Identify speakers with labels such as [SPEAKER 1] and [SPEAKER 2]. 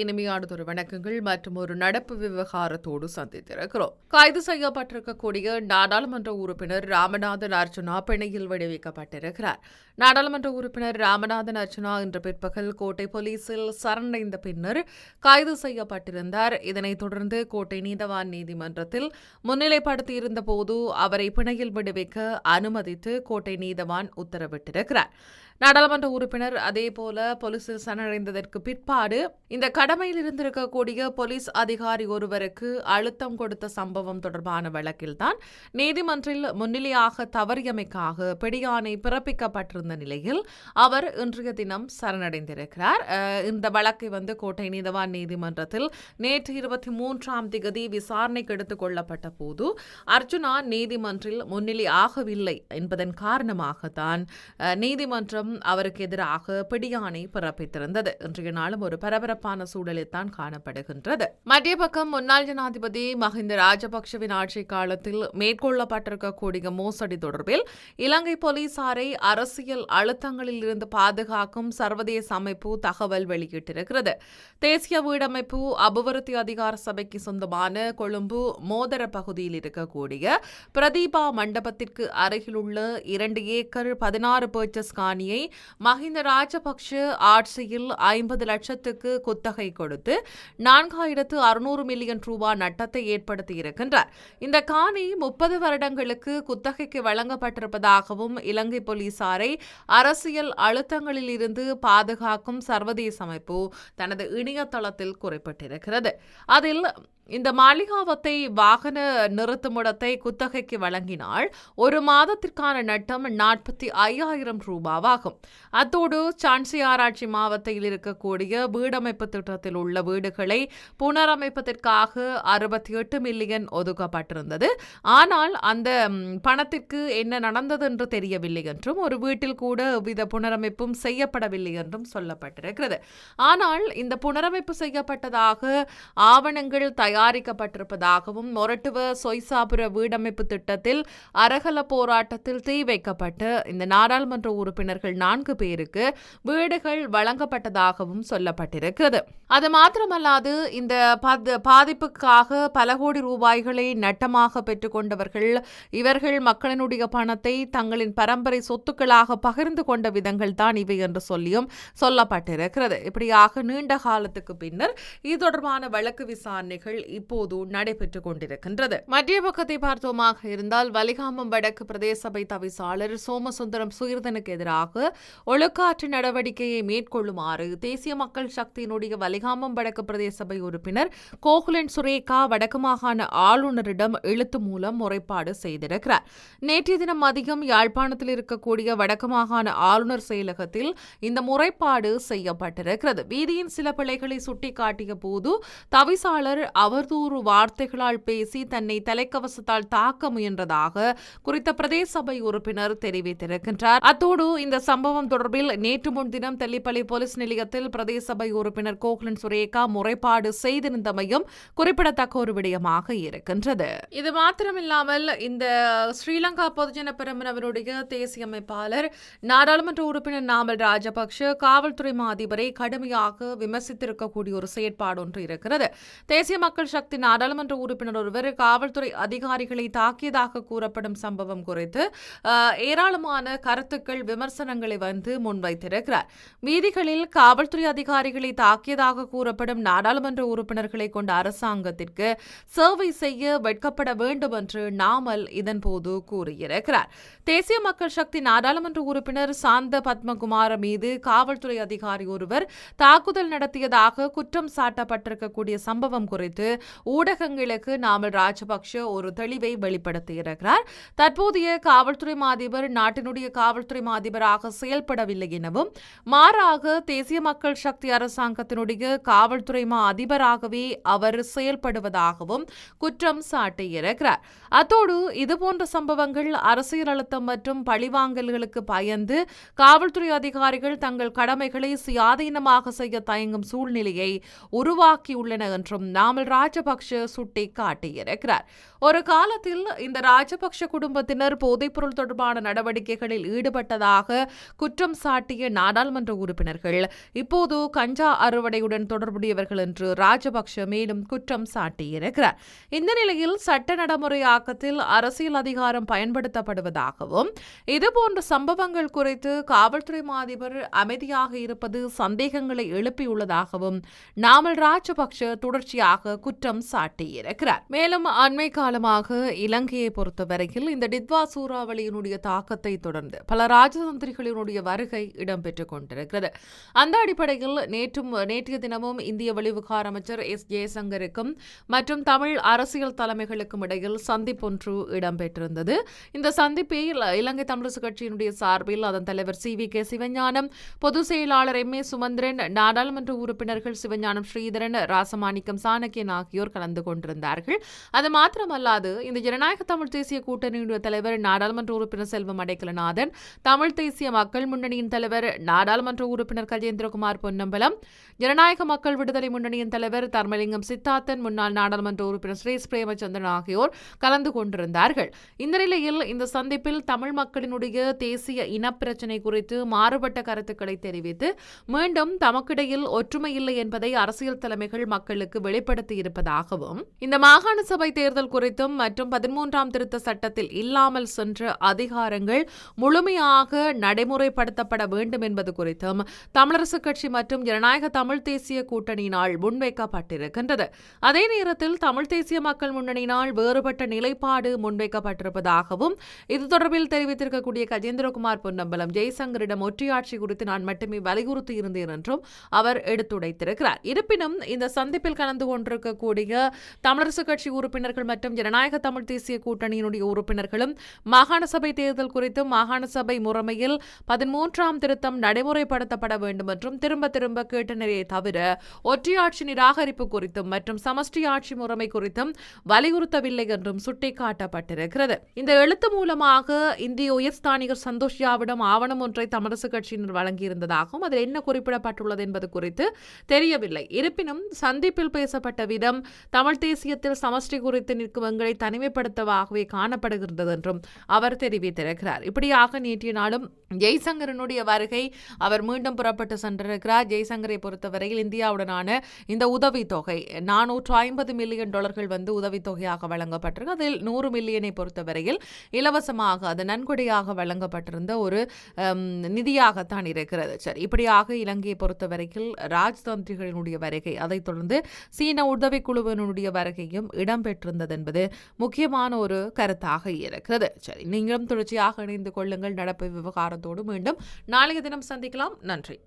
[SPEAKER 1] இனிமையானதொரு வணக்கங்கள் மற்றும் ஒரு நடப்பு விவகாரத்தோடு சந்தித்திருக்கிறோம். கைது செய்யப்பட்டிருக்கக்கூடிய நாடாளுமன்ற உறுப்பினர் ராமநாதன் அர்ச்சனா பிணையில் விடுவிக்கப்பட்டிருக்கிறார். நாடாளுமன்ற உறுப்பினர் ராமநாதன் அர்ச்சுனா இன்று பிற்பகல் கோட்டை போலீசில் சரணடைந்த பின்னர் கைது செய்யப்பட்டிருந்தார். இதனைத் தொடர்ந்து கோட்டை நீதவான் நீதிமன்றத்தில் முன்னிலைப்படுத்தியிருந்த போது அவரை பிணையில் விடுவிக்க அனுமதித்து கோட்டை நீதவான் உத்தரவிட்டிருக்கிறார். நாடாளுமன்ற உறுப்பினர் அதேபோல போலீசில் சரணடைந்ததற்கு பிற்பாடு இந்த கடமையில் இருந்திருக்கக்கூடிய போலீஸ் அதிகாரி ஒருவருக்கு அழுத்தம் கொடுத்த சம்பவம் தொடர்பான வழக்கில்தான் நீதிமன்றில் முன்னிலையாக தவறியமைக்காக பிடியாணை பிறப்பிக்கப்பட்டிருந்த நிலையில் அவர் இன்றைய தினம் சரணடைந்திருக்கிறார். இந்த வழக்கை வந்து கோட்டை நீதவான் நீதிமன்றத்தில் நேற்று இருபத்தி மூன்றாம் திகதி விசாரணைக்கு எடுத்துக் கொள்ளப்பட்ட போது அர்ஜுனா நீதிமன்றில் முன்னிலை ஆகவில்லை என்பதன் காரணமாகத்தான் நீதிமன்றம் அவருக்கு எதிராக பிடியாணை பிறப்பித்திருந்தது. இன்றைய நாளும் ஒரு பரபரப்பான சூழலில் தான் காணப்படுகின்றது. மத்திய பக்கம் முன்னாள் ஜனாதிபதி மஹிந்த ராஜபக்ஷவின் ஆட்சி காலத்தில் மேற்கொள்ளப்பட்டிருக்கக்கூடிய மோசடி தொடர்பில் இலங்கை போலீசாரை அரசியல் அழுத்தங்களில் இருந்து பாதுகாக்கும் சர்வதேச அமைப்பு தகவல் வெளியிட்டிருக்கிறது. தேசிய வீடமைப்பு அபிவிருத்தி அதிகார சபைக்கு சொந்தமான கொழும்பு மோதர பகுதியில் இருக்கக்கூடிய பிரதீபா மண்டபத்திற்கு அருகிலுள்ள இரண்டு ஏக்கர் பதினாறு பர்ச்சஸ் காணியை மஹிந்த ராஜபக்ஷ ஆட்சியில் ஐம்பது லட்சத்துக்கு குத்தகை கொடுத்து நான்காயிரத்து அறுநூறு மில்லியன் ரூபாய் நட்டத்தை ஏற்படுத்தி இருக்கின்றார் இந்த காணி முப்பது வருடங்களுக்கு குத்தகைக்கு வழங்கப்பட்டிருப்பதாகவும் இலங்கை போலீசாரை அரசியல் அழுத்தங்களில் இருந்து பாதுகாக்கும் சர்வதேச அமைப்பு தனது இணையதளத்தில் குறிப்பிட்டிருக்கிறது. அதில் இந்த மாளிகாவத்தை வாகன நிறுத்துமிடத்தை குத்தகைக்கு வழங்கினால் ஒரு மாதத்திற்கான நட்டம் நாற்பத்தி ஐயாயிரம் ரூபாவாகும். அத்தோடு சான்சி ஆராய்ச்சி மாவட்டத்தில் இருக்கக்கூடிய வீடமைப்பு திட்டத்தில் உள்ள வீடுகளை புனரமைப்பதற்காக அறுபத்தி எட்டு மில்லியன் ஒதுக்கப்பட்டிருந்தது. ஆனால் அந்த பணத்திற்கு என்ன நடந்தது என்று தெரியவில்லை என்றும் ஒரு வீட்டில் கூட எவ்வித புனரமைப்பும் செய்யப்படவில்லை என்றும் சொல்லப்பட்டிருக்கிறது. ஆனால் இந்த புனரமைப்பு செய்யப்பட்டதாக ஆவணங்கள் தயார் தயாரிக்கப்பட்டிருப்பதாகவும் மொரட்டுவ சொய்சாபுர வீடமைப்பு திட்டத்தில் அரகல போராட்டத்தில் தீ வைக்கப்பட்டு இந்த நாடாளுமன்ற உறுப்பினர்கள் நான்கு பேருக்கு வீடுகள் வழங்கப்பட்டதாகவும் சொல்லப்பட்டிருக்கிறது. அது மாத்திரமல்லாது இந்த பாதிப்புக்காக பல கோடி ரூபாய்களை நட்டமாக பெற்றுக்கொண்டவர்கள் இவர்கள் மக்களினுடைய பணத்தை தங்களின் பரம்பரை சொத்துக்களாக பகிர்ந்து கொண்ட விதங்கள் தான் இவை என்று சொல்லியும் சொல்லப்பட்டிருக்கிறது. இப்படியாக நீண்ட காலத்துக்கு பின்னர் இது தொடர்பான வழக்கு விசாரணைகள் இப்போது நடைபெற்றுக் கொண்டிருக்கின்றது. மத்திய பக்கத்தை பார்த்தோமாக இருந்தால் வலிகாமம் வடக்கு பிரதேச சபை தவிசாளர் சோமசுந்தரம் சுயர்தனுக்கு எதிராக ஒழுக்காற்று நடவடிக்கையை மேற்கொள்ளுமாறு தேசிய மக்கள் சக்தியினுடைய வலிகாமம் வடக்கு பிரதேச சபை உறுப்பினர் கோகுலன் சுரேகா வடக்கு மாகாண ஆளுநரிடம் எழுத்து மூலம் முறைப்பாடு செய்திருக்கிறார். நேற்றைய தினம் மதியம் யாழ்ப்பாணத்தில் இருக்கக்கூடிய வடக்கு மாகாண ஆளுநர் செயலகத்தில் இந்த முறைப்பாடு செய்யப்பட்டிருக்கிறது. வீதியின் சில பிள்ளைகளை சுட்டிக்காட்டிய போது தவிசாளர் அவதூறு வார்த்தைகளால் பேசி தன்னை தலைக்கவசத்தால் தாக்க முயன்றதாக குறித்த பிரதேச சபை உறுப்பினர் தெரிவித்திருக்கின்றார். அத்தோடு இந்த சம்பவம் தொடர்பில் நேற்று முன்தினம் தெல்லிப்பள்ளி போலீஸ் நிலையத்தில் பிரதேச சபை உறுப்பினர் கோகுலன் சுரேகா முறைப்பாடு செய்திருந்தமையும் குறிப்பிடத்தக்க ஒரு விடயமாக இருக்கின்றது. இது மாத்திரமில்லாமல் இந்த ஸ்ரீலங்கா பொதுஜன பெருமனவருடைய தேசிய அமைப்பாளர் நாடாளுமன்ற உறுப்பினர் நாமல் ராஜபக்ஷ காவல்துறை அதிபரை கடுமையாக விமர்சித்திருக்கக்கூடிய ஒரு செயற்பாடு ஒன்று இருக்கிறது. தேசிய மக்கள் சக்தி நாடாளுமன்ற உறுப்பினர் ஒருவர் காவல்துறை அதிகாரிகளை தாக்கியதாக கூறப்படும் சம்பவம் குறித்து ஏராளமான கருத்துக்கள் விமர்சனங்களை வந்து முன்வைத்திருக்கிறார். வீதிகளில் காவல்துறை அதிகாரிகளை தாக்கியதாக கூறப்படும் நாடாளுமன்ற உறுப்பினர்களை கொண்ட அரசாங்கத்திற்கு சேவை செய்ய வெட்கப்பட வேண்டும் என்று நாமல் இதன்போது கூறியிருக்கிறார். தேசிய மக்கள் சக்தி நாடாளுமன்ற உறுப்பினர் சாந்த பத்மகுமார மீது காவல்துறை அதிகாரி ஒருவர் தாக்குதல் நடத்தியதாக குற்றம் சாட்டப்பட்டிருக்கக்கூடிய சம்பவம் குறித்து ஊடகங்களுக்கு நாமல் ராஜபக்ஷ ஒரு தெளிவை வெளிப்படுத்தியிருக்கிறார் தற்போதைய காவல்துறை மாதிபர் நாட்டினுடைய காவல்துறை மாதிபராக செயல்படவில்லை எனவும் மாறாக தேசிய மக்கள் சக்தி அரசாங்கத்தினுடைய காவல்துறை மா அதிபராகவே அவர் செயல்படுவதாகவும் குற்றம் சாட்டியிருக்கிறார். அத்தோடு இதுபோன்ற சம்பவங்கள் அரசியல் அழுத்தம் மற்றும் பழிவாங்கல்களுக்கு பயந்து காவல்துறை அதிகாரிகள் தங்கள் கடமைகளை சுயாதீனமாக செய்ய தயங்கும் சூழ்நிலையை உருவாக்கியுள்ளன என்றும் நாமல் ராஜபக்ஷ சுட்டி காட்டியிருக்கிறார். ஒரு காலத்தில் இந்த ராஜபக்ஷ குடும்பத்தினர் போதைப்பொருள் தொடர்பான நடவடிக்கைகளில் ஈடுபட்டதாக குற்றம் சாட்டிய நாடாளுமன்ற உறுப்பினர்கள் இப்போது கஞ்சா அறுவடையுடன் தொடர்புடையவர்கள் என்று ராஜபக்ஷ மேலும் குற்றம் சாட்டியிருக்கிறார். இந்த நிலையில் சட்ட நடைமுறையாக்கத்தில் அரசியல் அதிகாரம் பயன்படுத்தப்படுவதாகவும் இதுபோன்ற சம்பவங்கள் குறித்து காவல்துறை மாதிபர் அமைதியாக இருப்பது சந்தேகங்களை எழுப்பியுள்ளதாகவும் நாமல் ராஜபக்ஷ தொடர்ச்சியாக குற்றம் சாட்டியிருக்கிறார். மேலும் அண்மை காலமாக இலங்கையை பொறுத்தவரையில் இந்த டித்வா சூறாவளியினுடைய தாக்கத்தை தொடர்ந்து பல ராஜதந்திரிகளினுடைய வருகை இடம்பெற்றுக் கொண்டிருக்கிறது. அந்த அடிப்படையில் நேற்றும் நேற்றைய தினமும் இந்திய வெளிவிகார அமைச்சர் எஸ் ஜெயசங்கருக்கும் மற்றும் தமிழ் அரசியல் தலைமைகளுக்கும் இடையில் சந்திப்பொன்று இடம்பெற்றிருந்தது. இந்த சந்திப்பில் இலங்கை தமிழரசு கட்சியினுடைய சார்பில் அதன் தலைவர் சி வி கே சிவஞானம் பொதுச் செயலாளர் எம் ஏ சுமந்திரன் நாடாளுமன்ற உறுப்பினர்கள் சிவஞானம் ஸ்ரீதரன் ராசமாணிக்கம் சாணக்கியன் ஆகியோர் கலந்து கொண்டிருந்தார்கள். அது மாத்திரமல்லாது இந்த ஜனநாயக தமிழ் தேசிய கூட்டணியுடைய தலைவர் நாடாளுமன்ற உறுப்பினர் செல்வம் அடைக்கலநாதன் தமிழ் தேசிய மக்கள் முன்னணியின் தலைவர் நாடாளுமன்ற உறுப்பினர் கஜேந்திரகுமார் பொன்னம்பலம் ஜனநாயக மக்கள் விடுதலை முன்னணியின் தலைவர் தர்மலிங்கம் சித்தார்த்தன் முன்னாள் நாடாளுமன்ற உறுப்பினர் ஸ்ரீஸ் பிரேமச்சந்திரன் ஆகியோர் கலந்து கொண்டிருந்தார்கள். இந்த நிலையில் இந்த சந்திப்பில் தமிழ் மக்களினுடைய தேசிய இனப்பிரச்சினை குறித்து மாறுபட்ட கருத்துக்களை தெரிவித்து மீண்டும் தமக்கிடையில் ஒற்றுமை இல்லை என்பதை அரசியல் தலைமைகள் மக்களுக்கு வெளிப்படுத்தி இருப்பதாகவும் இந்த மாகாண சபை தேர்தல் குறித்தும் மற்றும் பதிமூன்றாம் திருத்த சட்டத்தில் இல்லாமல் சென்ற அதிகாரங்கள் முழுமையாக நடைமுறைப்படுத்தப்பட வேண்டும் என்பது குறித்தும் தமிழரசு கட்சி மற்றும் ஜனநாயக தமிழ் தேசிய கூட்டணியினால் முன்வைக்கப்பட்டிருக்கின்றது. அதே நேரத்தில் தமிழ் தேசிய மக்கள் முன்னணியினால் வேறுபட்ட நிலைப்பாடு முன்வைக்கப்பட்டிருப்பதாகவும் இது தொடர்பில் தெரிவித்திருக்கக்கூடிய கஜேந்திரகுமார் பொன்னம்பலம் ஜெய்சங்கரிடம் ஒற்றையாட்சி குறித்து நான் மட்டுமே வலியுறுத்தி இருந்தேன் என்றும் அவர் எடுத்துரைத்திருக்கிறார். இருப்பினும் இந்த சந்திப்பில் கலந்து இருக்கக்கூடிய தமிழரசுக் கட்சி உறுப்பினர்கள் மற்றும் ஜனநாயக தமிழ் தேசிய கூட்டணியினுடைய உறுப்பினர்களும் மாகாண சபை தேர்தல் குறித்தும் மாகாண சபை முறைமையில் பதிமூன்றாம் திருத்தம் நடைமுறைப்படுத்தப்பட வேண்டும் என்றும் திரும்ப திரும்ப கேட்டனரே தவிர ஒற்றையாட்சி நிராகரிப்பு குறித்தும் மற்றும் சமஷ்டி ஆட்சி முறைமை குறித்தும் வலியுறுத்தவில்லை என்றும் சுட்டிக்காட்டப்பட்டிருக்கிறது. இந்த எழுத்து மூலமாக இந்திய உயர்ஸ்தானிகர் சந்தோஷியாவிடம் ஆவணம் ஒன்றை தமிழரசு கட்சியினர் வழங்கியிருந்ததாகவும் அதில் என்ன குறிப்பிடப்பட்டுள்ளது என்பது குறித்து தெரியவில்லை. இருப்பினும் சந்திப்பில் பேசப்பட்ட விதம் தமிழ் தேசியத்தில் சமஷ்டி குறித்து நிற்கும் எங்களை தனிமைப்படுத்தவாகவே காணப்படுகின்றது என்றும் அவர் தெரிவித்திருக்கிறார். இப்படியாக நேற்றைய நாளும் ஜெய்சங்கரனுடைய வருகை அவர் மீண்டும் புறப்பட்டு சென்றிருக்கிறார். ஜெய்சங்கரை பொறுத்தவரையில் இந்தியாவுடனான இந்த உதவித்தொகை நானூற்று ஐம்பது மில்லியன் டாலர்கள் வந்து உதவித்தொகையாக வழங்கப்பட்டிருக்கு. அதில் நூறு மில்லியனை பொறுத்தவரையில் இலவசமாக அது நன்கொடையாக வழங்கப்பட்டிருந்த ஒரு நிதியாகத்தான் இருக்கிறது. சரி இப்படியாக இலங்கையை பொறுத்தவரையில் ராஜதந்திரிகளினுடைய வருகை அதைத் தொடர்ந்து சீன உதவிக்குழுவினுடைய வருகையும் இடம்பெற்றிருந்தது என்பது முக்கியமான ஒரு கருத்தாக இருக்கிறது. சரி நீங்களும் தொடர்ச்சியாக இணைந்து கொள்ளுங்கள். நடப்பு விவகாரத்தோடு மீண்டும் நாளைய தினம் சந்திக்கலாம். நன்றி.